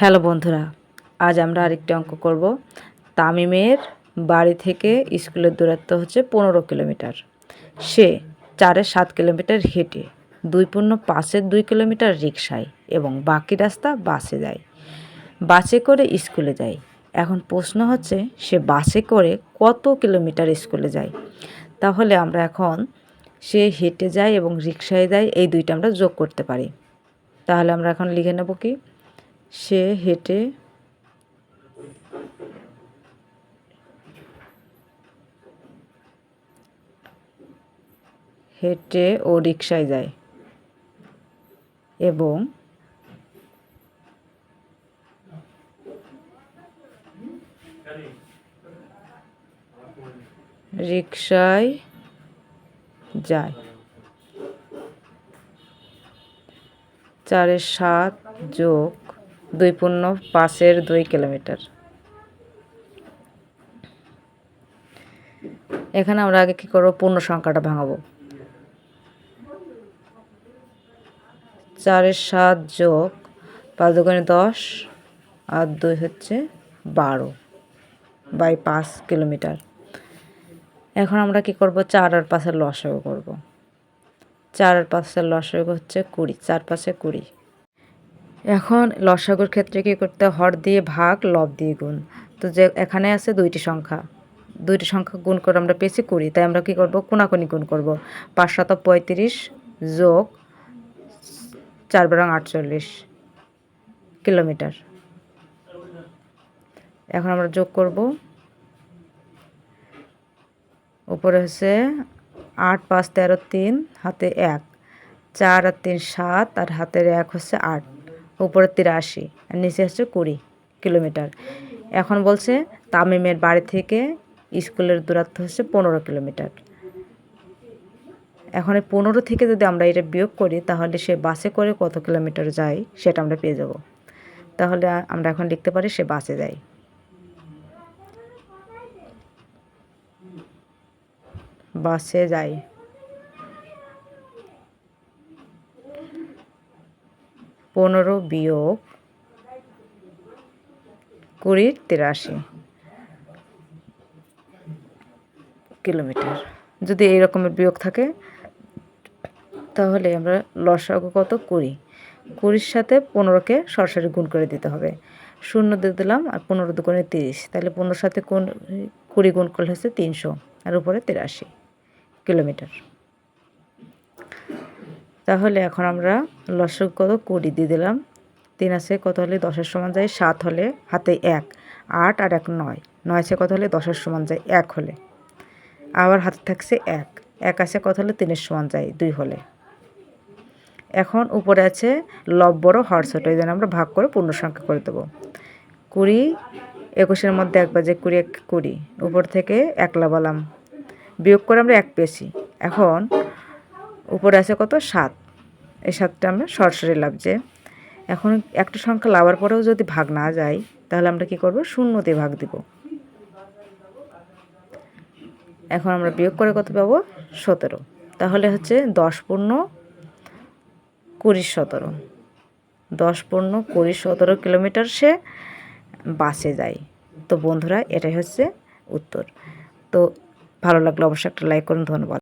Hello বন্ধুরা, আজ আমরা আরেকটি অঙ্ক করব। তামিমের বাড়ি থেকে স্কুলের দূরত্ব হচ্ছে পনেরো কিলোমিটার। সে চারে সাত কিলোমিটার হেঁটে দুই পূর্ণ পাঁচের দুই কিলোমিটার রিক্সায় এবং বাকি রাস্তা বাসে যায়। বাসে করে স্কুলে যায়। এখন প্রশ্ন হচ্ছে, সে বাসে করে কত কিলোমিটার স্কুলে যায়? তাহলে আমরা এখন সে হেঁটে যায় এবং রিক্সায় যায়, এই দুইটা আমরা যোগ করতে পারি। তাহলে আমরা এখন লিখে নেব কি? সে হেঁটে হেঁটে ও রিক্সায় যায় এবং রিক্সায় যায়। চারের সাত যোগ দুই পূর্ণ পাঁচের দুই কিলোমিটার। এখানে আমরা আগে কী করব? পূর্ণ সংখ্যাটা ভাঙাবো। চারের সাত যোগ পাঁচ দোকানে দশ, আর দুই হচ্ছে বারো বাই পাঁচ কিলোমিটার। এখন আমরা কি করব? চার আর পাঁচের লসাগু করব। চার আর পাঁচের লসাগু হচ্ছে কুড়ি, চার পাঁচে কুড়ি। এখন লসাগুর ক্ষেত্রে কী করতে হর দিয়ে ভাগ, লব দিয়ে গুণ। তো যে এখানে আছে দুইটি সংখ্যা। দুইটি সংখ্যা গুণ করে আমরা পেয়েছি কুড়ি। তাই আমরা কী করব? কোনাকুনি গুণ করব। পাঁচ শত পঁয়ত্রিশ যোগ চার বারং আটচল্লিশ কিলোমিটার। এখন আমরা যোগ করব। উপরে হচ্ছে আট, পাঁচ, তেরো, তিন, হাতে এক। চার আর তিন, সাত, আর হাতের এক হচ্ছে আট। উপরে তিরাশি আর নিচে হচ্ছে কুড়ি কিলোমিটার। এখন বলছে তামিমের বাড়ি থেকে স্কুলের দূরত্ব হচ্ছে পনেরো কিলোমিটার। এখন এই পনেরো থেকে যদি আমরা এটা বিয়োগ করি, তাহলে সে বাসে করে কত কিলোমিটার যায় সেটা আমরা পেয়ে যাব। তাহলে আমরা এখন লিখতে পারি সে বাসে যায়। বাসে যায়। পনেরো বিয়োগ কুড়ির তিরাশি কিলোমিটার। যদি এই রকমের বিয়োগ থাকে, তাহলে আমরা লসাগু কত? কুড়ি। কুড়ির সাথে পনেরোকে সরাসরি গুণ করে দিতে হবে। শূন্য দিয়ে দিলাম আর পনেরো দুগুণে তিরিশ। তাহলে পনেরোর সাথে কোন কুড়ি গুণ করলে হচ্ছে তিনশো, আর উপরে তিরাশি কিলোমিটার। তাহলে এখন আমরা লসক কত কুড়ি দিয়ে দিলাম। তিন আছে কত হলে দশের সমান যায়? সাত হলে হাতে এক। আট আর এক নয়। নয় আছে কত হলে দশের সমান যায়? এক হলে। আবার হাতে থাকছে এক। এক আছে কত হলে তিনের সমান যায়? দুই হলে। এখন উপরে আছে লব বড় হর ছোট। এই জন্য আমরা ভাগ করে পূর্ণ সংখ্যা করে দেবো। কুড়ি, একুশের মধ্যে এক বাজে কুড়ি, এক কুড়ি। উপর থেকে এক লাবালাম বিয়োগ করে আমরা এক পেয়েছি। এখন উপরে আছে কত? সাত। এই সাতটা আমরা সরাসরি যে। এখন একটা সংখ্যা লাভার পরেও যদি ভাগ না যায়, তাহলে আমরা কি করব? শূন্য দিয়ে ভাগ দিব। এখন আমরা বিয়োগ করে কত পাবো? সতেরো। তাহলে হচ্ছে দশ পূর্ণ কুড়ি সতেরো। দশ পূর্ণ কুড়ি সতেরো কিলোমিটার সে বাসে যায়। তো বন্ধুরা, এটাই হচ্ছে উত্তর। তো ভালো লাগলে অবশ্যই একটা লাইক করুন। ধন্যবাদ।